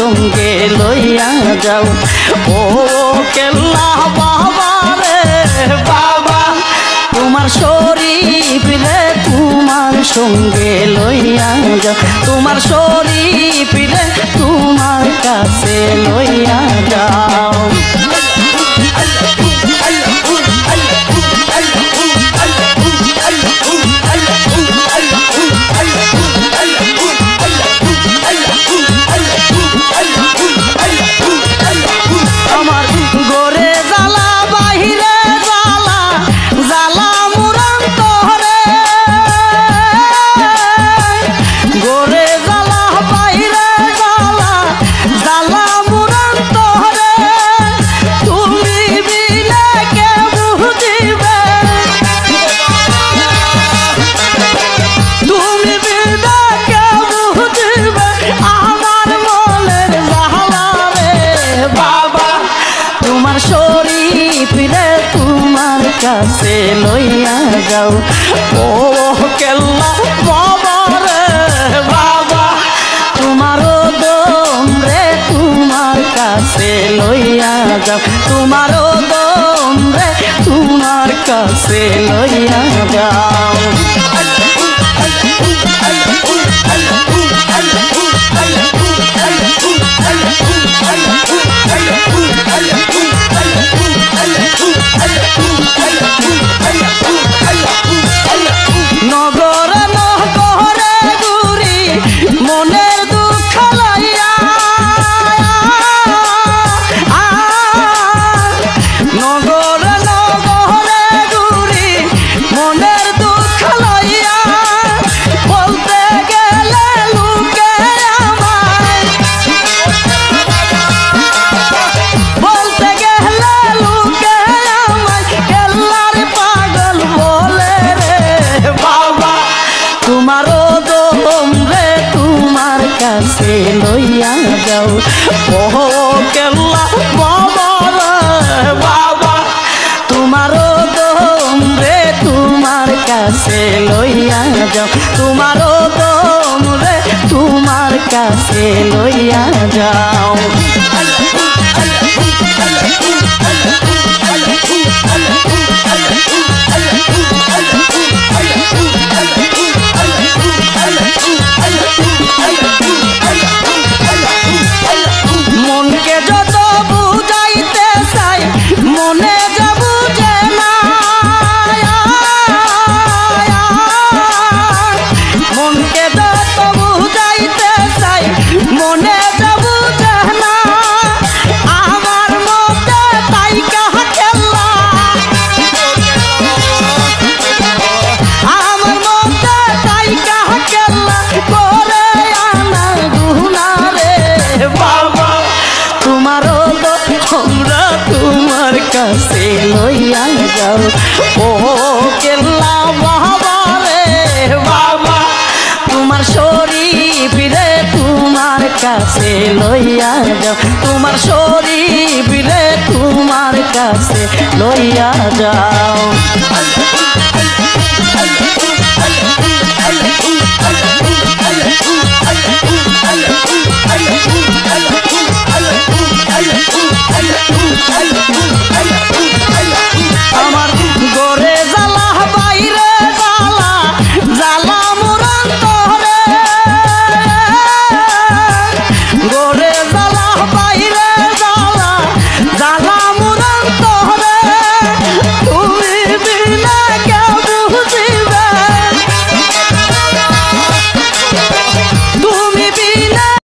সঙ্গে লইয়া যাও। ও কেল্লা বাবা রে বাবা, তোমার শরীফ রে, তোমার সঙ্গে লইয়া যাও। তোমার শরীফ কাছে লইয়া যাও। ও কেল্লা বাবা রে, বাবা তোমারও দম রে, তোমার কাছে লইয়া যাও। তোমারও দম রে, তোমার কাছে লইয়া যাও। লইয়া যাও। ও কেল্লা বাবা বাবা তোমারও দম রে তোমার কাছে লইয়া যাও। তোমারও দম রে তোমার কাছে লইয়া যাও। কাছে লইয়া যাও। ও কেল্লা বাবা রে বাবা, তোমার শরীফ রে তোমার কাছে লইয়া যাও। তোমার শরীফ রে তোমার কাছে লইয়া যাও।